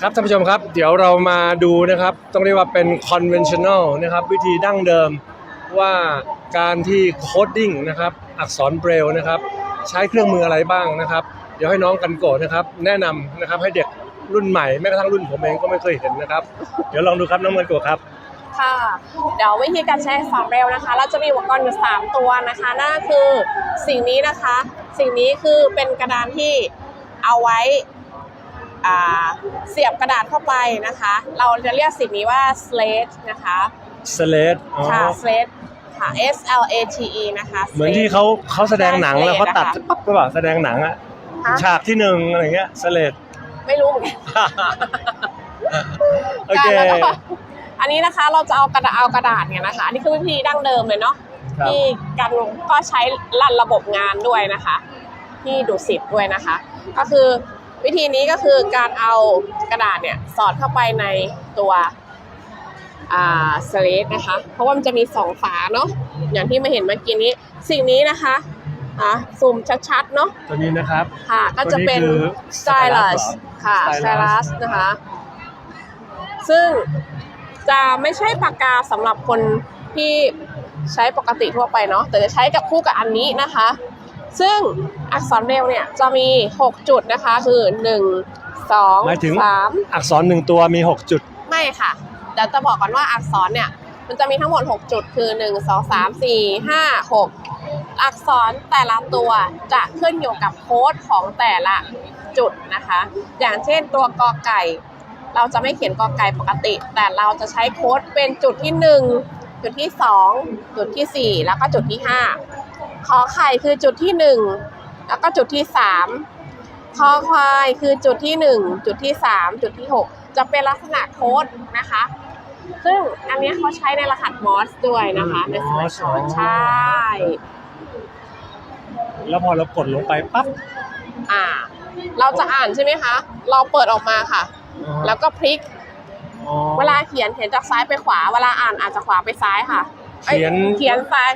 ครับท่านผู้ชมครับ เดี๋ยวเรามาดูนะครับ ต้องเรียกว่าเป็น conventional นะครับ วิธีดั้งเดิมว่าการที่โคดดิ้งนะครับ อักษรเบรลนะครับ ใช้เครื่องมืออะไรบ้างนะครับ เดี๋ยวให้น้องกันโกะนะครับ แนะนำนะครับให้เด็กรุ่นใหม่แม้กระทั่งรุ่นผมเองก็ไม่เคยเห็นนะครับ เดี๋ยวลองดูครับน้องกันโกะครับ ค่ะ เดี๋ยววิธีการใช้อักษรเบรลนะคะ เราจะมีอุปกรณ์อยู่3ตัวนะคะนั่นก็คือสิ่งนี้นะคะ สิ่งนี้คือเป็นกระดานที่เอาไว้ เสียบกระดาษเข้าไปนะคะ เราจะเรียกสิ่งนี้ว่า slate นะคะสเลดอ๋อค่ะ slate ค่ะ S L A T E นะคะ เหมือน slate ที่เขาเขาแสดงหนังแล้วเขาตัด slate ปั๊บก็แบบแสดงหนังอะฮะฉากที่หนึ่งอะไรเงี้ยสเลดไม่รู้เหมือนกันโอเคแล้วก็อันนี้นะคะเราจะเอากระดาษเอากระดาษเนี่ยนะคะ อันนี้คือวิธีดั้งเดิมเลยเนาะครับที่กันก็ใช้รันระบบงานด้วยนะคะ ที่ดูสิบด้วยนะคะ ก็คือ วิธีนี้ก็คือการเอากระดาษเนี่ยสอดเข้าไปในตัวอ่าสเลดนะคะ เพราะว่ามันจะมีสองฝาเนาะอย่างที่มาเห็นเมื่อกี้นี้ สิ่งนี้นะคะอะซูมชัดๆเนาะตัวนี้นะครับค่ะก็จะเป็นตัวนี้คือ stylus stylus ค่ะ stylus stylus นะคะ ซึ่งจะไม่ใช่ปากกาสำหรับคนที่ใช้ปกติทั่วไปเนาะแต่จะใช้กับคู่กับอันนี้นะคะ ซึ่ง อักษรเบรลเนี่ยจะมี 6 จุดนะคะ คือ 1 หมายถึง 2 3 อักษรหนึ่งตัวมี 6 จุด ไม่ค่ะเดี๋ยวจะบอกก่อนว่าอักษรเนี่ย มันจะมีทั้งหมด 6 จุด คือ 1 2 3 4 5 6 อักษรแต่ละตัวจะขึ้นอยู่กับโค้ดของแต่ละจุดนะคะ อย่างเช่นตัวกอไก่ เราจะไม่เขียนกอไก่ปกติ แต่เราจะใช้โค้ดเป็นจุดที่ 1 จุดที่ 2 จุดทีสี่4 แล้วก็จุดที่ 5 ขอไข่คือจุดที่ 1 แล้วก็จุดที่3คอควายคือจุดที่1จุดที่3จุดที่6จะเป็นลักษณะโค้ดนะคะ ซึ่งอันเนี้ยเขาใช้ในรหัสมอสด้วยนะคะในสมัยก่อนอ๋อใช่ แล้วพอเรากดลงไปปั๊บอ่า เราจะอ่านใช่ไหมคะ เราเปิดออกมาค่ะ แล้วก็พลิกอ๋อเวลาเขียนเขียนจากซ้ายไปขวา เวลาอ่านอ่านจากขวาไปซ้ายค่ะอ้เขียนเขียนซ้าย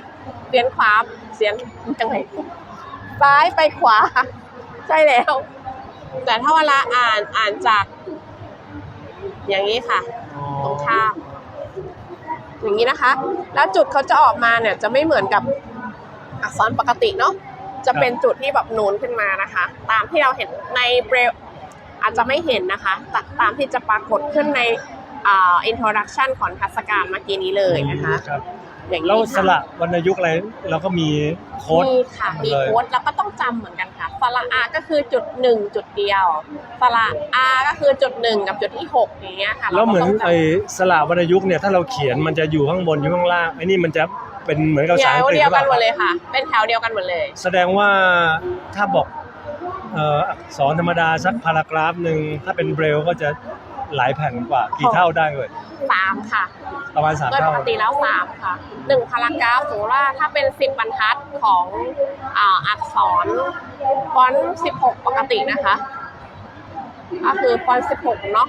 เขียนขวาเขียนยังไง ซ้ายไปขวา ใช่แล้ว แต่ถ้าเวลาอ่านอ่านจาก อย่างนี้ค่ะ ตรงข้ามอย่างนี้นะคะ แล้วจุดเขาจะออกมาเนี่ย จะไม่เหมือนกับอักษรปกติเนาะจะเป็นจุดที่แบบนูนขึ้นมานะคะ ตามที่เราเห็นในเบรลอาจจะไม่เห็นนะคะแต่ตามที่จะปรากฏขึ้นใน อ่า introduction ของทัศการเมื่อกี้นี้เลยนะคะครับอย่างแล้วนี้สค่ะระวรรณยุกต์อะไรเราก็มีโค้ดมีค่ะมีเลยโค้ดแล้วก็ต้องจำเหมือนกันค่ะสระอาก็คือจุดหนึ่งจุดเดียวสระอาก็คือจุดหนึ่งกับจุดที่หกอย่างเงี้ยค่ะแล้วเหมือนราก็ต้งจำ ไอ้สระวรรณยุกต์เนี่ยถ้าเราเขียนมันจะอยู่ข้างบนอยู่ข้างล่างไอ้นี่มันจะเป็นเหมือนกับภาแถษาอังวกฤษเดียวกันหมดรือปาเลยค่ะ เป็นแถวเดียวกันหมดเลย แสดงว่าถ้าบอกเอ่ออักษรธรรมดาสักพารากราฟหนึ่งถ้าเป็นเบรลก็จะ หลายแผ่นกว่า กี่เท่าได้เลยสามค่ะ ประมาณสามโดยปเท่ากติแล้วสามค่ะหนึ่งพารากราฟสมมติว่าถ้าเป็นสิบบรรทัดของอ่าอักษรฟอนต์สิบหกปกตินะคะ ก็คือฟอนต์สิบหกเนาะ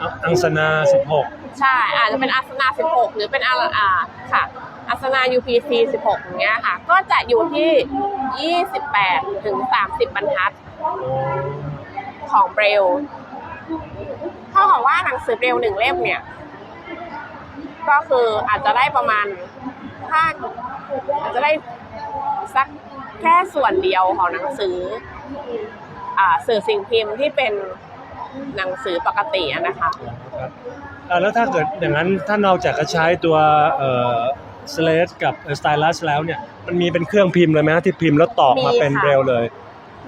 อัอังสนาสิบหกใช่ อาจจะเป็นอาสนา 16 หรือเป็นอาอ่าค่ะอาสนา UPC 16 อย่างเงี้ยค่ะ ก็จะอยู่ที่ 28 ถึง 30 บรรทัดของเบรลเท่ากับว่าหนังสือเบรลหนึ่งเล่มเนี่ย ก็คืออาจจะได้ประมาณถ้าอาจจะได้สักแค่ส่วนเดียวของหนังสืออ่าสื่อสิ่งพิมพ์ที่เป็นหนังสือปกติอะนะคะครับอ่าแล้วถ้าเกิดอย่างนั้นถ้านอกจากจะใช้ตัวเอ่อสเลดกับสไตลัสแล้วเนี่ยมันมีเป็นเครื่องพิมพ์เลยไหมฮะที่พิมพ์แล้วตอกมามีเป็นค่ะ เบรลเลย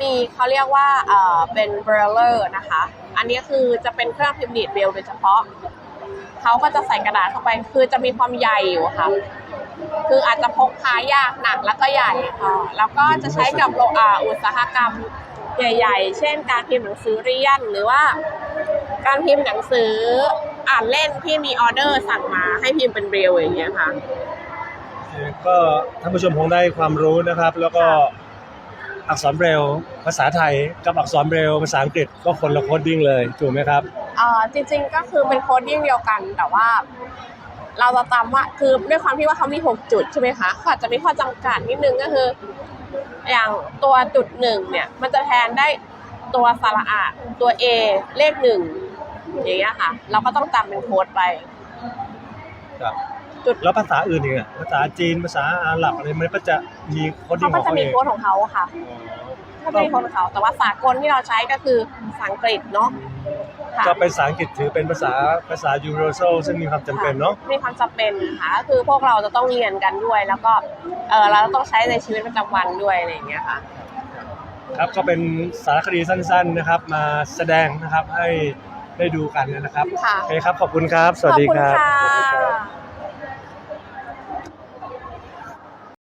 มีเขาเรียกว่าเอ่อเป็นเบรลเลอร์นะคะ อันนี้คือจะเป็นเครื่องพิมพ์ดีดเบรลโดยเฉพาะ เขาก็จะใส่กระดาษเข้าไป คือจะมีความใหญ่อยู่ค่ะ คืออาจจะพกพายากหนักแล้วก็ใหญ่อ่าแล้วก็จะใช้กับโลอ่าอุตสาหกรรมใหญ่ ๆ เช่น การพิมพ์หนังสือเรียนหรือว่า การพิมพ์หนังสืออ่านเล่นที่มีออเดอร์สั่งมาให้พิมพ์เป็นเบรลอย่างเงี้ยค่ะ ก็ท่านผู้ชมคงได้ความรู้นะครับ แล้วก็ อักษรเบรลภาษาไทยกับอักษรเบรลภาษาอังกฤษก็คนละโคดดิ้งเลยถูกไหมครับเอ่อจริงๆก็คือเป็นโค้ดยิ่งเดียวกันแต่ว่า เราจะตามว่าคือด้วยความที่ว่าเขามี 6 จุดใช่ไหมคะเขาอาจจะมีข้อจำกัดนิดนึงก็คือ อย่างตัวจุดหนึ่งเนี่ยมันจะแทนได้ตัวสระอะตัว A เลขหนึ่งอย่างเงี้ยค่ะ เราก็ต้องจำเป็นโค้ดไป ครับ จุดแล้วภาษาอื่นอีกอะภาษาจีนภาษาอาหรับอะไรมันก็จะมีโคดดิ้เขางขก็องจะเขามีเองโค้ดของเขาค่ะอ๋อก็จะมีโค้ดของเขา แต่ว่าสากลที่เราใช้ก็คือภาษาอังกฤษเนาะค่ะ ก็เป็นภาษาอังกฤษถือเป็นภาษาภาษายูโรโซซึ่งมีความจำเป็นเนาะ มีความจำเป็นค่ะก็คือพวกเราจะต้องเรียนกันด้วย แล้วก็เออเราต้องใช้ในชีวิตประจำวันด้วยอะไรอย่างเงี้ยค่ะ ครับก็เป็นสารคดีสั้นๆนะครับ มาแสดงนะครับให้ได้ดูกันนะครับค่ะ โอเคครับ ขอบคุณครับ สวัสดีครับ ขอบคุณค่สวัสดีครับะ